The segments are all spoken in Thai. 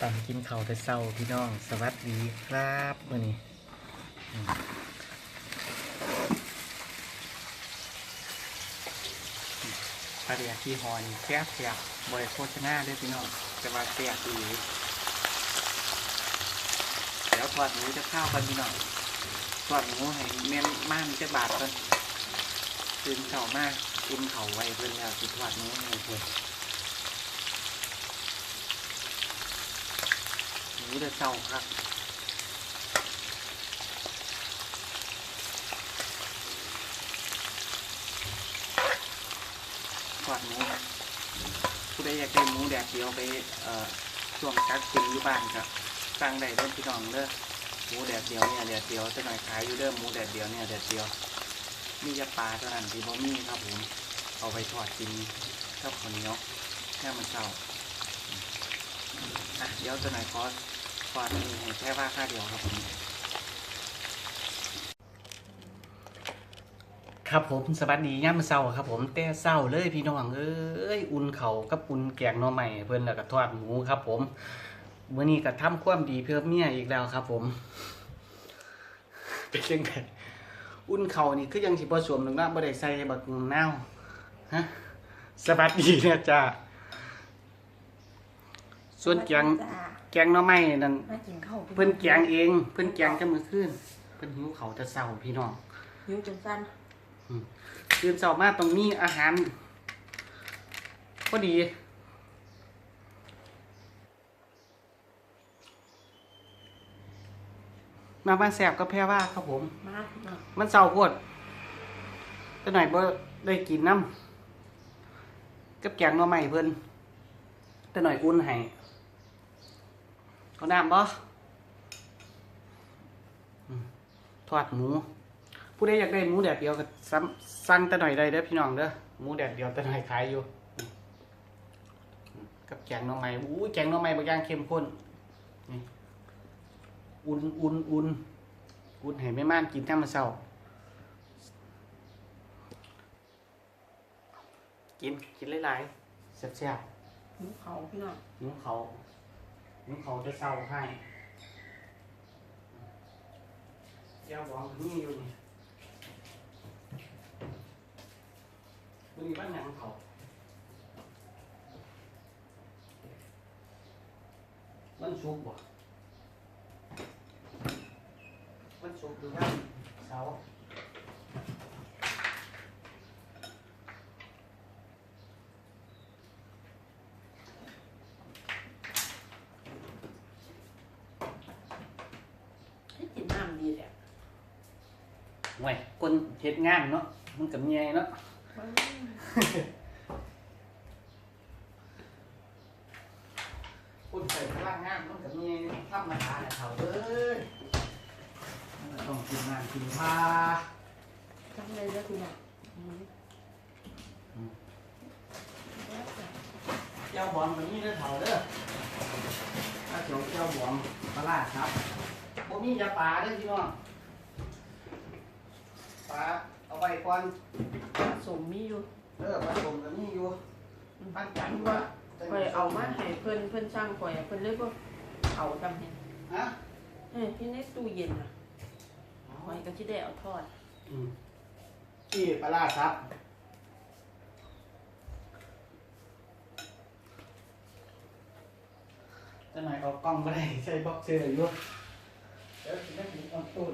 ตอนกินข้าแต่เช้าพี่น้อง สวัสดีครับมื่อนี้ปลาเดียที่หอนแซ่บแซ่บบริโภชนาด้วยพี่น้องจะมาแซ่บดีเดียวทอดหมูจะข้าวกันพี่น้องทอดหมูให้เมียนม่านจะบาทกันตื่นเช้ามากอุ่นเขาไว้เพื่อนแล้วสิทอดหมูให้เพื่อน หมูจะเช้าครับทอดหมูครับผู้ใดอยากได้หมูแดดเดียวไปช่วงกักกินอยู่บ้านครับสั่งได้เด้อพี่น้องเด้อหมูแดดเดียวเนี่ยแดดเดียวจะหน่อยขายอยู่เด้อหมูแดดเดียวเนี่ยแดดเดียวมีจะปลาเท่านั้นที่บ่มีครับผมเอาไปทอดกินกับข้าวเนียแค่มันเช้าอะเดี๋ยวจะหน่อยขอ ทอดนี่ให้แค่ว่าค่าเดียวครับผมครับผมสวัสดีย่ามเศร้าครับ ผมแต่เศร้าเลยพี่น้องเอ้ยอุ่นเขากับอุ่นแกงน่อใหม่เพื่อนแล้วก็ทอดหมูครับ ผมเมื้อนี้ก็ทำความดีเพื่อเมียอีกแล้วครับ ผมเป็นยังไงอุ่นเขานี่คือยังสิบ่สมหนึ่งนะบ่ได้ใส่บักนาวฮะสวัสดีเนี่ยจ้า ส่วนแกงจ้าแกงหน่อไม้นั่นมากินข้าวเพิ่นแกงเอง เพิ่นแกงจะมือขึ้นเพิ่นหิวเขาวแต่เศร้าพี่น้องหิวจนสั้นตื่นเช้ามาต้องมีอาหารพอดี มาบ้านแสบก็แพ้ว่าครับผม มากเนาะมันเศร้าโพดแต่หน่อยบ่ได้กินน้ำกับแกงหน่อไม้เพิ่นแต่หน่อยอุ่นให้ เอาน้ำบ่อืมทอดหมู ผู้ใดอยากได้หมูแดดเดียวก็ซ้ำสั่งแต่หน่อยได้เด้อพี่น้องเด้อหมูแดดเดียวแต่หน่อยขายอยู่อืมกับแกงหน่อไม้อู้แกงหน่อไม้บางอย่างเข้มข้นนี่อุ่นอุ่นอุ่นอุ่นให้แม่ม่านกินแค่มาเช้ากิน กินหลายๆแซ่บหิวเขาพี่น้องๆหิวเขา หิวเขาจะเศร้าให้แก้วบองนี่อยู่นี่มันมีบ้านหนังเขามันสุกบ่มันสุกหรือว่าเสาร์ ให้กินน้ำดีแหละ ไว้คนเฮ็ดงานเนาะมันกับเมียเนาะคนใส่พลังงานมันกับเมียธรรมดาแหละเขาเอ้ยมันก็ต้องกินงานกินพาจำเลยแล้วพี่น้องอืมเจ้าบอลแบบนี้เด้อเถ่าเด้อถ้าเจ้าเจ้าบอลปลาร้าครับบ่มียาปลาเด้อพี่น้อง ปลาเอาไว้ก่อนสมมีอยู่เออผสมกับนี่อยู่ปั้นจันว่าคอยเอามาให้เพิ่นเพิ่นสร้างคอยอะเพิ่นเลยบ่เอาจำเห็นฮะเอ้ยที่ในตู้เย็นอะคอยก็สิได้เอาทอดอืมที่ปลาร้าครับจะหน่อยเอากล้องไปได้ใช้บ็อกเซอร์อยู่เดี๋ยวจะได้ติดออนตู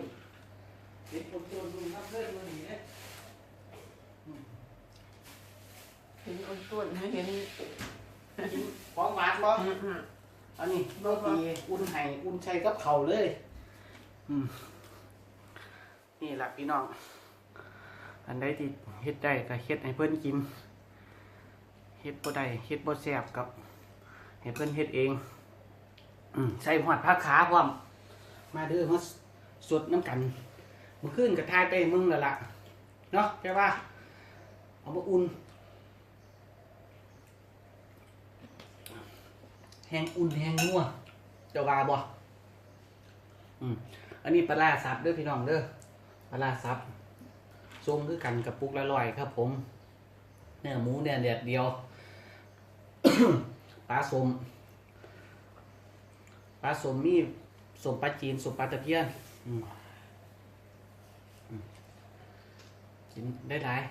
นติดออนตูนดูน้ำเลือดมันดีเนี่ยเห็นอ้นต้นเห็นของหวานบ่อืมอืมอันนี้โรตีอุ่นไห่อุ่นใช้กับเขาเลยนี่แหละพี่น้อง อันใดที่เฮ็ดได้ก็เฮ็ดให้เพิ่อนกิน เฮ็ดบ่ได้เฮ็ดบ่แซ่บกับให้เพิ่อนเฮ็ดเองอืใส่หอดผ้าขาพร้อม มาเด้อมาสวดน้ำกัน มื้อคืนก็ทายไปมึงแล้วล่ะเนาะแค่ว่าเอามาอุ่น แห้งอุ่นแห้งนัวเจ้าว่าบ่อืมอันนี้ปลาร้าซับเด้อพี่น้องเด้อปลาร้าซับทรงคือกันกับปุกละลอยครับ ผมเนื้อหมูเนี่ยแดดเดียวปลาสมปลาสมมีสมปลาจีนสมปลาตะเพียนอืมอืม กินได้หลาย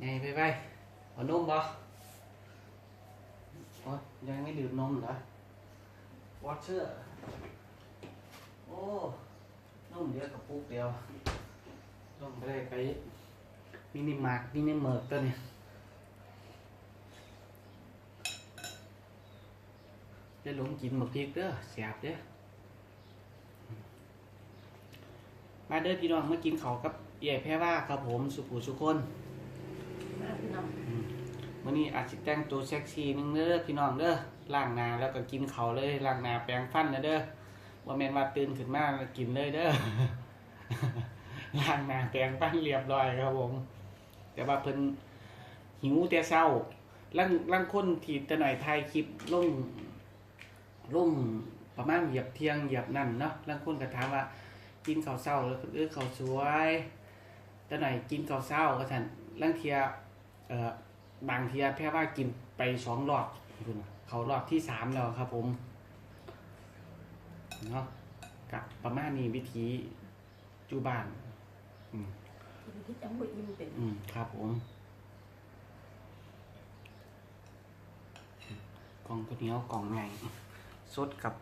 ไงไปไปเอานมบ่โอ้ยยังไม่ดื่มนมเหรอวอเชอร์โอ้นมเดียวกับปุ๊กเดียวลงไปได้ไปมินิมาร์กมินิเมิร์กตัวนี้จะหลงกินหมกพริกเด้อแสบเด้อมาเด้อพี่น้องมากินเขากับ เอี่ยแพ้ว่าครับผมสุขุสุคนมาพี่น้องวันนี้อาจจะแต่งตัวเซ็กซี่นึงเด้อพี่น้องเด้อล้างหน้าแล้วก็กินเขาวเลยล้างหน้าแปรงฟันนะเด้อว่าแม่นว่าตื่นขึ้นมาแล้วกินเลยเด้อล้างหน้าแปรงฟันเรียบร้อยครับผม แต่ว่าเพิ่นหิวแต่เช้าลังลังคนที่แต่หน่อยถ่ายคลิปลงลงประมาณเหยียบเที่ยงเหยียบนั่นเนาะลังคนก็ถามว่ากินข้าวเช้าแล้วเออข้าวสวย แต่หน่อยกินข้าวเช้าก็ท่านลังเทียเอ่อบางเทียแค่ว่ากินไปสองรอบพุ่นน่ะเขารอบที่สามแล้วครับผมเนาะกับประมาณนี้วิธีจูบ้านที่จังบ่อิ่มเป็นอืมครับผมกล่องตัวเหนี้ยวกล่องใหญ่สดกับ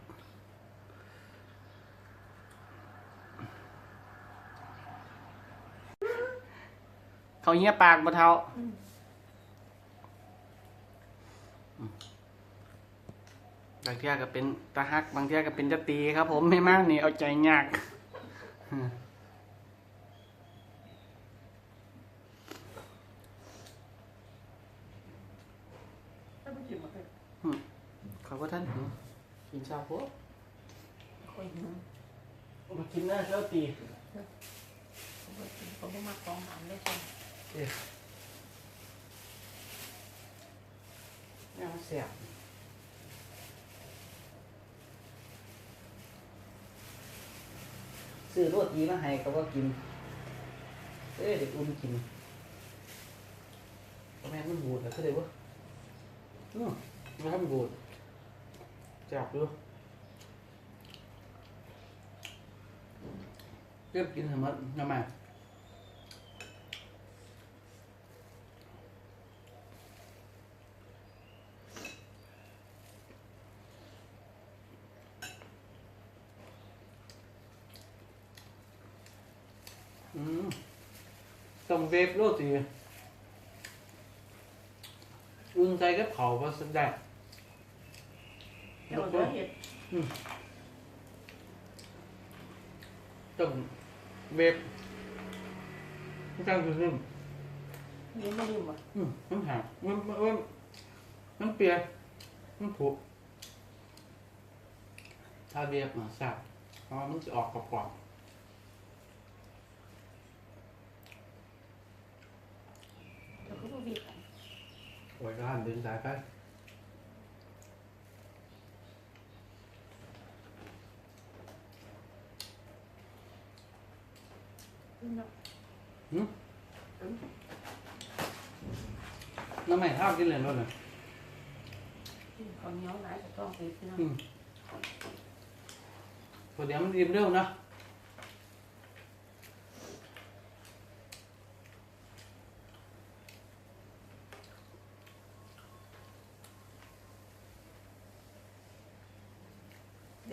เขาเหี้ยปากบ่เท่าบางเทียก็เป็นตาฮัก บางเทียก็เป็นจะตีครับ ผมไม่มากนี่เอาใจยากถ้าบ่กินบ่เป็นเขาก็ท่านหิวกินชาโพดค่อยหิวมากินหน้าเจ้าตีเขาบ่กินเขาบ่มักของหวานได้ซั่น เนี่ยเสียบซื้อโรตีมาให้ก็ว่ากินเอ้ยเด็กอุ่นกินแม่มันบูดแล้วก็เลยวะอืมมันทำบูดจับดูเรียบกินให้หมดน้ำมัน อืม ต้องเวฟโรตีอุ่นใจกับเขาก็สุดได้เดี๋ยวจะเฮ็ดต้องเวฟมันจังคือขึ้นนี่บ่ลืมบ่อืมมันหามันมันมันมันเปียกมันผุถ้าเวฟมาสับเพราะว่ามันจะออกกรอบเดี๋ยวก็บ่บีบ ๆโอ้ยก็หันดึงสายไปพี่น้องน้ำใหม่ข้า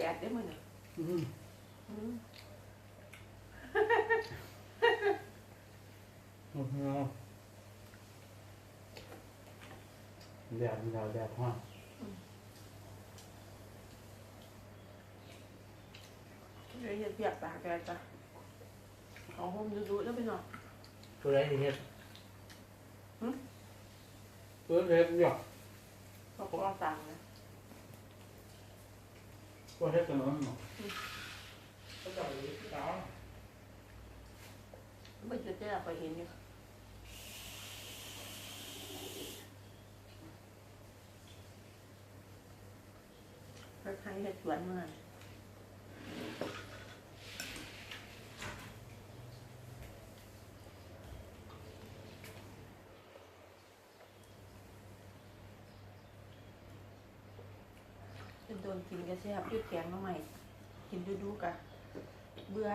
วกินเลยรถเลยข้าวเหนียวหลายก็ต้องไปพี่น้องอืมพ อเดี๋ยวมันริมเร็วนะแดดได้มื้อนี้อืมอืมโอ้โหแดดแดดแดดห้อนเดี๋ยวเฮ็ดเปียกปากแกจ้ะเอาห่มดูๆแล้วพี่น้องตัวไรเฮ็ดหึตัวเล็กเนี่ยเขาก็เอาตังค์นะตัวเฮ็ดตัวนั้นเนาะไม่จะแจ้ไปเห็นอยู่รถไทยเฮ็ดสวนเมื่อนั้นเป็น โดนกินก็แซ่บยืดแกงมาใหม่กินดูๆกะเบื่อ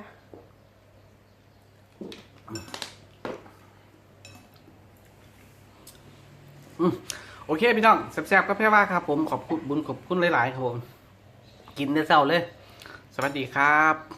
โอเคพี่น้องแซ่บๆก็แพ่ว่าครับ ผมขอบคุณบุญขอบคุณหลายๆครับผม กินได้เศร้าเลย สวัสดีครับ